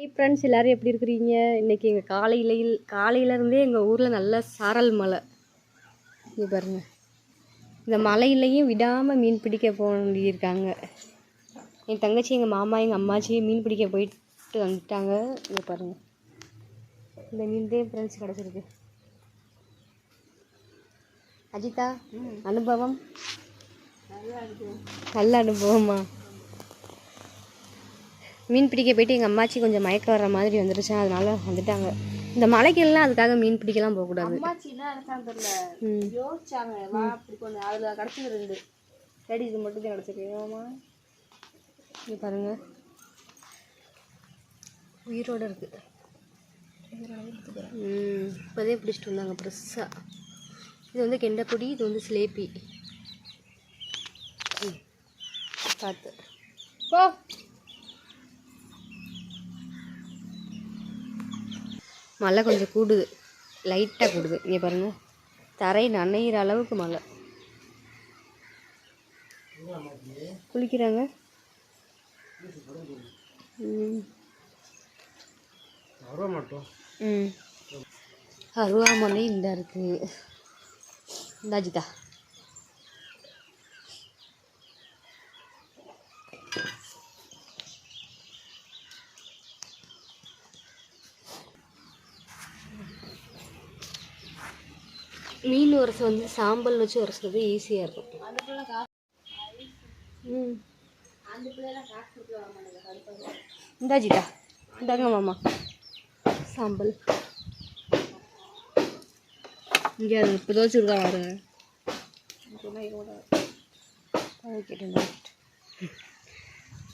Hey friends எல்லோரும் எப்படி இருக்கிறீங்க? இன்றைக்கி எங்கள் காலையில் காலையிலேருந்தே எங்கள் ஊரில் நல்ல சாரல் மழை. இங்கே பாருங்கள் இந்த மலையிலையும் விடாமல் மீன் பிடிக்க போயிருக்காங்க. என் தங்கச்சி எங்கள் மாமா எங்கள் அம்மாச்சி மீன் பிடிக்க போயிட்டு வந்துட்டாங்க. இங்கே பாருங்கள் இந்த மீன் தான் ஃப்ரெண்ட்ஸ் கிடச்சிருக்கு. அஜிதா அனுபவம்? நல்ல அனுபவமா? மீன் பிடிக்க போயிட்டு எங்கள் அம்மாச்சி கொஞ்சம் மயக்கம் வர்ற மாதிரி வந்துருச்சு. அதனால வந்துட்டாங்க. இந்த மலைக்கெல்லாம் அதுக்காக மீன் பிடிக்கலாம் போகக்கூடாது. யோசிச்சாங்க அதுல கிடைச்சது ரெண்டு. இது மட்டும் தான் கிடச்சிருக்கு. ஆமா இங்கே பாருங்க. உயிரோட இருக்கு. ம். இப்போதே பிடிச்சிட்டு வந்தாங்க பெருசாக இது வந்து கெண்டைப்பொடி இது வந்து சிலேபி. பார்த்து போ. மழை கொஞ்சம் கூடுது. லைட்டாக கூடுது. இங்கே பாருங்கள் தரை நனைகிற அளவுக்கு மழை. குளிக்கிறாங்க. ம். அருவாமனை இந்த இருக்குது இந்தாஜிதா மீன் உரசு வந்து சாம்பல் வச்சு உரசுறது ஈஸியாக இருக்கும். ம். இந்தா ஜிதா. இந்தாங்க மாமா. சாம்பல். இங்கே அது இப்போ தோச்சுருக்கா பாருங்க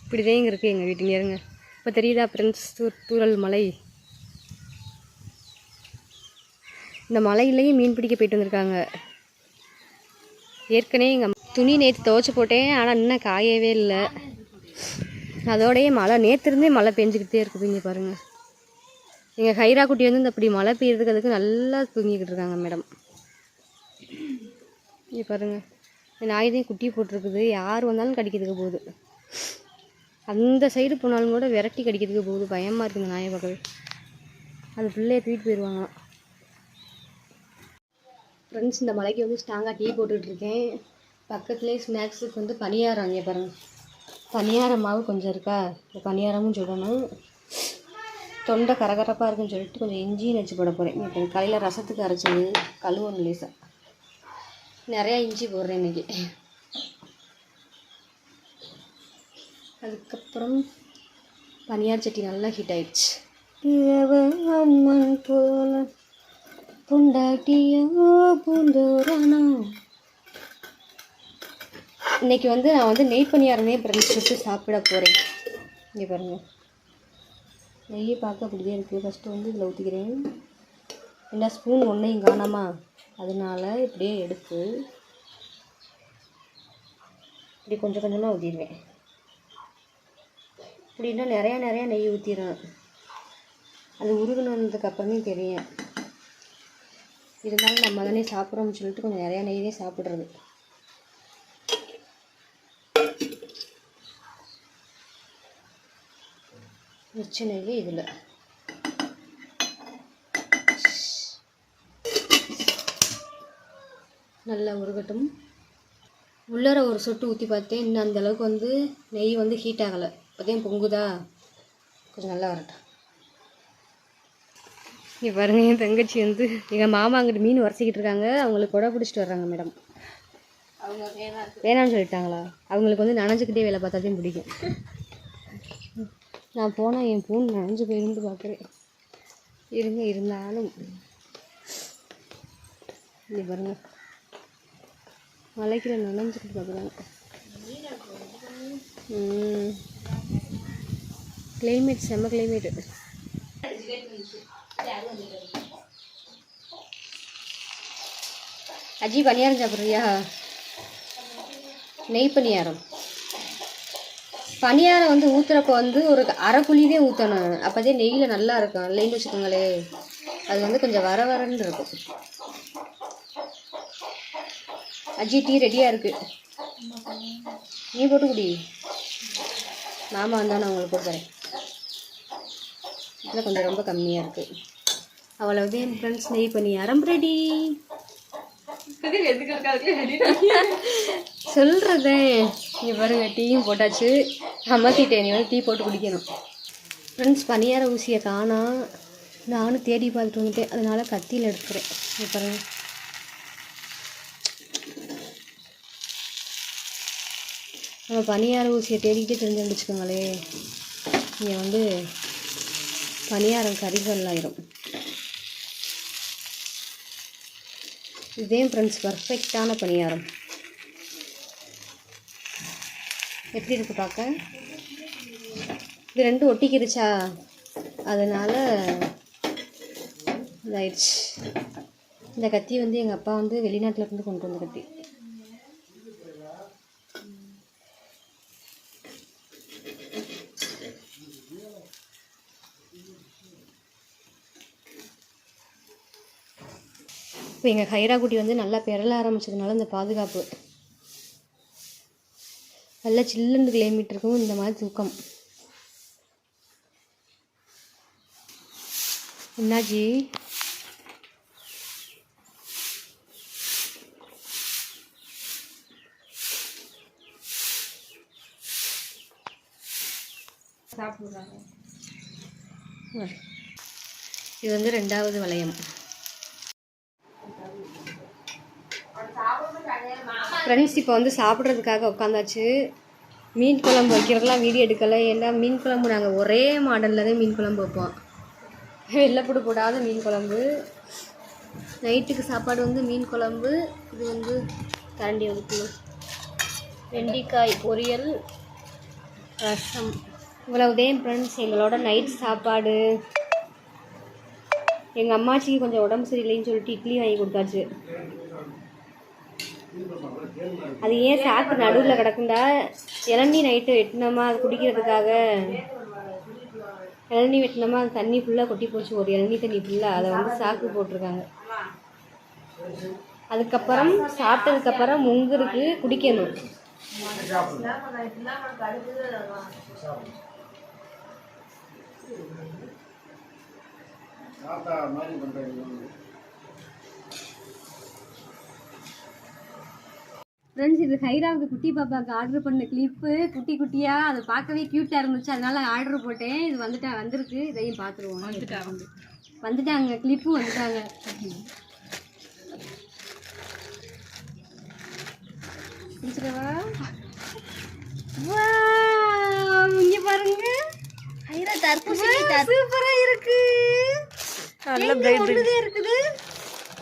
இப்படி தான் இங்கே இருக்குது எங்கள் வீட்டுங்க இருங்க. இப்போ தெரியுதா ஃப்ரெண்ட்ஸ் தூ தூரல் மலை? இந்த மலையிலையும் மீன் பிடிக்க போயிட்டு வந்திருக்காங்க. ஏற்கனவே எங்கள் துணி நேற்று துவைச்சி போட்டேன் ஆனால் இன்னும் காயவே இல்லை. அதோடையே மழை நேற்று இருந்தே மழை பெஞ்சிக்கிட்டே இருக்குது இங்கே பாருங்கள் எங்கள் ஹைரா குட்டி வந்து இந்த அப்படி மழை பெய்யறதுக்கு அதுக்கு நல்லா தூங்கிக்கிட்டு இருக்காங்க மேடம். இங்கே பாருங்கள் இந்த நாய் தான் குட்டி போட்டிருக்குது. யார் வந்தாலும் கடிக்கிறதுக்கு போகுது. அந்த சைடு போனாலும் கூட விரட்டி கடிக்கிறதுக்கு போகுது. பயமாக இருக்குங்க நாயை பார்க்கவே. அது பிள்ளைய தூக்கிட்டு போயிடுவாங்க ஃப்ரெண்ட்ஸ் இந்த மலைக்கு வந்து ஸ்ட்ராங்காக டீ போட்டுட்ருக்கேன். பக்கத்துலேயே ஸ்நாக்ஸுக்கு வந்து பணியாரம் இங்கே பாருங்கள் பணியார மாவு கொஞ்சம் இருக்கா? இந்த பணியாரமும் சுடணும் தொண்டை கரகரப்பாக இருக்குன்னு சொல்லிட்டு கொஞ்சம் இஞ்சியும் வச்சு போட போகிறேன் இப்போ காலையில் ரசத்துக்கு அரைச்சது. கழுவணும் லேசாக நிறையா இஞ்சி போடுறேன் இன்னைக்கு. அதுக்கப்புறம் பனியார் சட்டி நல்லா ஹீட் ஆயிடுச்சு. அம்மன் போல. புண்டாட்டியோ பூந்தோரணா இன்னைக்கு வந்து நான் வந்து நெய் பணியாரமே ஃப்ரெண்ட்ஸ் வச்சு சாப்பிட போகிறேன் இங்கே பாருங்கள் நெய்யை பார்க்க அப்படியே இருக்குது ஃபஸ்ட்டு வந்து இதில் ஊற்றிக்கிறேன் என்ன ஸ்பூன் ஒன்றையும் காணாமா? அதனால இப்படியே எடுத்து இப்படி கொஞ்சம் கொஞ்சமாக ஊற்றிடுவேன் இப்படின்னா நிறையா நிறையா நெய் ஊற்றிடுவேன் அது உருகுனதுக்கப்புறமே தெரியும். இருந்தாலும் நம்ம தானே சாப்பிட்றோம்னு சொல்லிட்டு கொஞ்சம் நிறையா நெய்யே சாப்பிட்றது. மிச்ச நெய் இதில். நல்லா உருகட்டும். உள்ளார ஒரு சொட்டு ஊற்றி பார்த்தேன். இன்னும் அந்தளவுக்கு வந்து நெய் வந்து ஹீட் ஆகலை. இப்போதையும் பொங்குதா? கொஞ்சம் நல்லா வரட்டும். இங்கே பாருங்க என் தங்கச்சி வந்து எங்கள் மாமா அங்கிட்டு மீன் உரசிக்கிட்டு இருக்காங்க. அவங்களுக்கு குடை பிடிச்சிட்டு வர்றாங்க மேடம் அவங்க வேணா வேணாம்னு சொல்லிட்டாங்களா? அவங்களுக்கு வந்து நனைஞ்சுக்கிட்டே வேலை பார்த்தாதையும் பிடிக்கும். நான் போனால் என் ஃபோன் நனைஞ்சு போயிருந்து பார்க்குறேன். இருங்க இருந்தாலும். இங்கே பாருங்க. மலைக்கிற நனைஞ்சுக்கிட்டு பார்க்குறாங்க. கிளைமேட் செம்ம கிளைமேட்டு அஜி பணியாரம் சாப்பிட்றியா? நெய் பணியாரம். பணியாரம் வந்து ஊற்றுறப்ப வந்து ஒரு அரை புளிதே ஊற்றணும் அப்போதே நெய்யில் நல்லா இருக்கும். இல்லைன்னு வச்சுக்கோங்களே. அது வந்து கொஞ்சம் வர வரன்னு இருக்கும். அஜி டீ ரெடியாக இருக்குது நீ போட்டு குடி. மாமா வந்தானே உங்களுக்கு கொடுக்குறேன் இதில் கொஞ்சம் ரொம்ப கம்மியாக இருக்குது அவ்வளவுதான் ஃப்ரெண்ட்ஸ் நெய் பணியாரம் ரெடி சொல்கிறதே இங்கே பாருங்க டீயும் போட்டாச்சு. அமர்த்திட்டேன் நீ வந்து டீ போட்டு குடிக்கணும். ஃப்ரெண்ட்ஸ் பணியார ஊசியை காணா. நானும் தேடி பார்த்துட்டு வந்துட்டேன். அதனால கத்தியில் எடுக்கிறேன். இங்க பாருங்க. நம்ம பணியார ஊசியை தேடிக்கிட்டே தெரிஞ்சு வச்சுக்கோங்களே இங்கே வந்து பணியாரம் கரிகள் ஆயிரும். இதே ஃப்ரெண்ட்ஸ் பர்ஃபெக்டான பணியாரம். எப்படி இருக்கு பார்க்க? இது ரெண்டும் ஒட்டிக்கிருச்சா? அதனால் இதாயிடுச்சு. இந்த கத்தி வந்து எங்கள் அப்பா வந்து வெளிநாட்டில் இருந்து கொண்டு வந்த கத்தி. இப்போ எங்கள் ஹைரா குட்டி வந்து நல்லா பெறல ஆரம்பிச்சதுனால இந்த பாதுகாப்பு. நல்லா கிளைமேட் இருக்கும் இந்த மாதிரி தூக்கம். என்னாச்சு? இது வந்து ரெண்டாவது வளையம். ஃப்ரெண்ட்ஸ் இப்போ வந்து சாப்பிட்றதுக்காக உட்காந்தாச்சு. மீன் குழம்பு வைக்கிறதுலாம் வீடியோ எடுக்கலை. ஏன்னா மீன் குழம்பு நாங்கள் ஒரே மாடலில் தான் மீன் குழம்பு வைப்போம். வெள்ளைப்புடு போடாத மீன் குழம்பு. நைட்டுக்கு சாப்பாடு வந்து மீன் குழம்பு. இது வந்து கரண்டி ஒதுக்கணும் வெண்டைக்காய் பொரியல் ரசம். இவ்வளவுதான் ஃப்ரெண்ட்ஸ் எங்களோட நைட் சாப்பாடு. எங்கள் அம்மாச்சிக்கு கொஞ்சம் உடம்பு சரியில்லைன்னு சொல்லிட்டு இட்லி வாங்கி கொடுத்தாச்சு. அது ஏன் சாக்கு நடுவில் கிடக்குண்டா இளநீ நைட்டு வெட்டினோமா? அது குடிக்கிறதுக்காக. இளநீ வெட்டினோமா? அது தண்ணி ஃபுல்லாக கொட்டி போச்சு. ஒரு இளநீ தண்ணி ஃபுல்லாக அதை வந்து சாக்கு போட்டிருக்காங்க. அதுக்கப்புறம் சாப்பிட்டதுக்கப்புறம் முங்குருக்கு குடிக்கணும். ஃப்ரெண்ட்ஸ் இது ஹைராவுக்கு குட்டி பாப்பாவுக்கு ஆர்டர் பண்ண கிளிப்பு குட்டி குட்டியாக அதை பார்க்கவே க்யூட்டாக இருந்துச்சு. அதனால ஆர்டர் போட்டேன். இது வந்துட்டா வந்திருக்கு. இதையும் பார்த்துருவோம். வந்துட்டாங்க வந்துட்டாங்க கிளிப்பும் வந்துட்டாங்க. பிடிச்சிடவா இங்க பாருங்க. ஐரா தர்பூசணி சூப்பரா இருக்கு. நல்ல பிரைட் இருக்குது?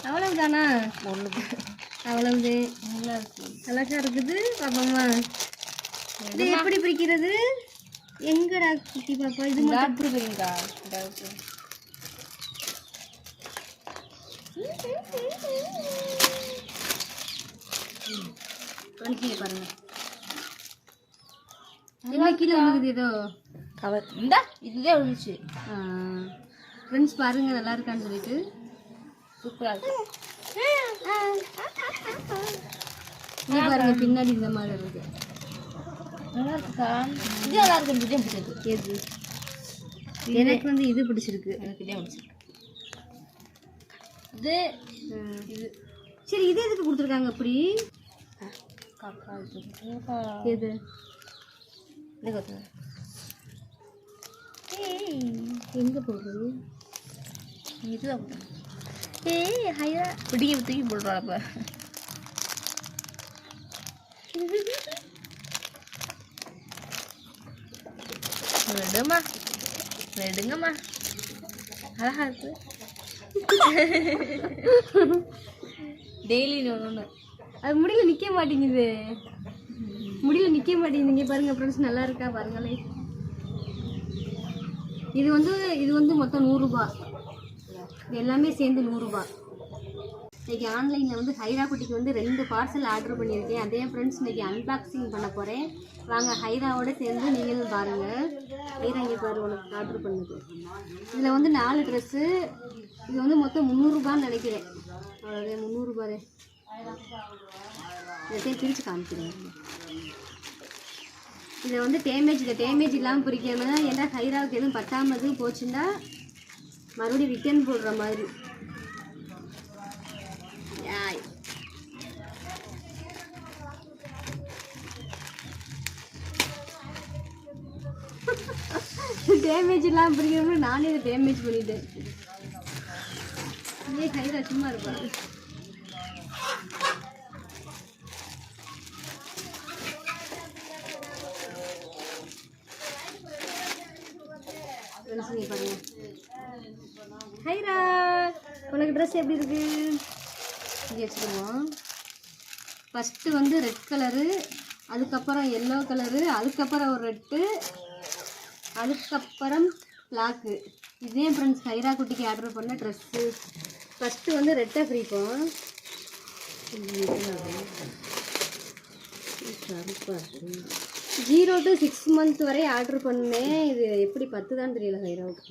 அவ்வளவுதானா? அவ்வளவு அழகா இருக்குது பாப்பாமா. இது எப்படி பிரிக்கிறது? எங்கடா குட்டி பாப்பா? இது மட்டும் கணிச்சிங்க பாருங்க. எங்க கீழே ஏதோ? கவர். இந்தா இதுதான் விழுந்துச்சு. ஃப்ரெண்ட்ஸ் பாருங்க நல்லா இருக்கான்னு சொல்லிட்டு. சூப்பராக இருக்கு. இங்க பாருங்க பின்னாடி இந்த மாதிரி இருக்கு. நல்லா இருக்குக்கா இது நல்லா இருக்கு இந்த இதான் பிடிச்சிருக்கு எது எனக்கு வந்து இது பிடிச்சிருக்கு. எனக்கு இதான் பிடிச்சிருக்கு. இது இது. சரி இது எதுக்கு கொடுத்துருக்காங்க அப்படி? எது? இது எங்க போடுறது? இதுதான் ஏய் ஹையா பிடிக்க தூக்கி போடுறாள் அப்போ. விடுமா. விடுங்கம்மா. அழகா இருக்கு. டெய்லி ஒன்று அது முடியல நிக்க மாட்டேங்குது. முடியல நிக்க மாட்டேங்குது. இங்க பாருங்க ஃப்ரெண்ட்ஸ் நல்லா இருக்கா பாருங்களே இது வந்து இது வந்து மொத்தம் நூறுரூபா இது எல்லாமே சேர்ந்து நூறுரூபா இன்றைக்கி ஆன்லைனில் வந்து ஹைரா குட்டிக்கு வந்து ரெண்டு பார்சல் ஆர்டர் பண்ணியிருக்கேன். அதே ஃப்ரெண்ட்ஸ் இன்னைக்கு அன்பாக்சிங் பண்ண போகிறேன் வாங்க ஹைராவோட சேர்ந்து நீங்களும் பாருங்கள் ஹைரா இங்கே பாரு உனக்கு ஆர்டர் பண்ணுது. இதில் வந்து நாலு ட்ரெஸ்ஸு இது வந்து மொத்தம் முந்நூறுரூபான்னு நினைக்கிறேன். அவ்வளோதே முந்நூறுரூபாதே இதையும் பிரித்து காமிக்கிறேன். இதை வந்து டேமேஜ் இல்லை டேமேஜ் இல்லாமல் பிரிக்காமல் ஏன்னா ஹைராவுக்கு எதுவும் பத்தாம போச்சுன்னா மறுபடியும் ரிட்டர்ன் போடுற மாதிரி. டேமேஜ் இல்லாமல் பிரிக்கிறப்ப நானே இதை டேமேஜ் பண்ணிட்டேன். ஏன் ஹைரா சும்மா இருப்பாரு ஃப்ரெண்ட்ஸ் நீ பாருங்க ஹைரா உனக்கு ட்ரெஸ் எப்படி இருக்கு? இங்கே வச்சுருவோம் ஃபஸ்ட்டு வந்து ரெட் கலரு அதுக்கப்புறம் எல்லோ கலரு அதுக்கப்புறம் ஒரு ரெட்டு அதுக்கப்புறம் பிளாக்கு இதே ஃப்ரெண்ட்ஸ் ஹைரா குட்டிக்கு ஆர்டர் பண்ண ட்ரெஸ்ஸு ஃபஸ்ட்டு வந்து ரெட்டை பிரிப்போம் ஜீரோ டு சிக்ஸ் மந்த் வரை ஆர்டர் பண்ணேன் இது எப்படி பத்து தான் தெரியல ஹைராவுக்கு.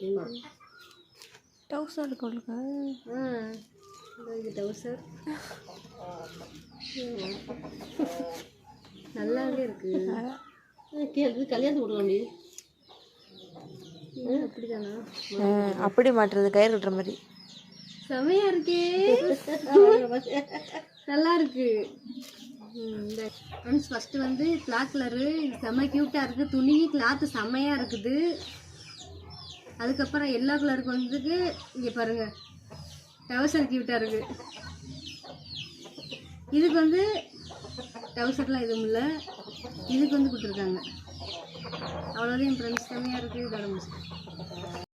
டவுசர் கொடுக்க ஆ இதோ டவுசர். நல்லாவே இருக்கு. கேள்வி கல்யாணம் கொடுக்க அப்படிதானா? அப்படி மாட்டுறது கயிறு கட்டுற மாதிரி. செமையா இருக்கே. நல்லா இருக்கு. ம், இந்த ஃப்ரெண்ட்ஸ் ஃபஸ்ட்டு வந்து பிளாக் கலரு செம்ம க்யூட்டாக இருக்குது துணி கிளாத்து செம்மையாக இருக்குது. அதுக்கப்புறம் எல்லா கலருக்கு வந்துக்கு இங்கே பாருங்க டவுசர் கியூட்டாக இருக்குது இதுக்கு வந்து டவுசர்லாம் எதுவும் இல்லை. இதுக்கு வந்து கொடுத்துருக்காங்க. அவ்வளோதான் என் ஃப்ரெண்ட்ஸ் கம்மியாக இருக்குது இதோட முடிச்சு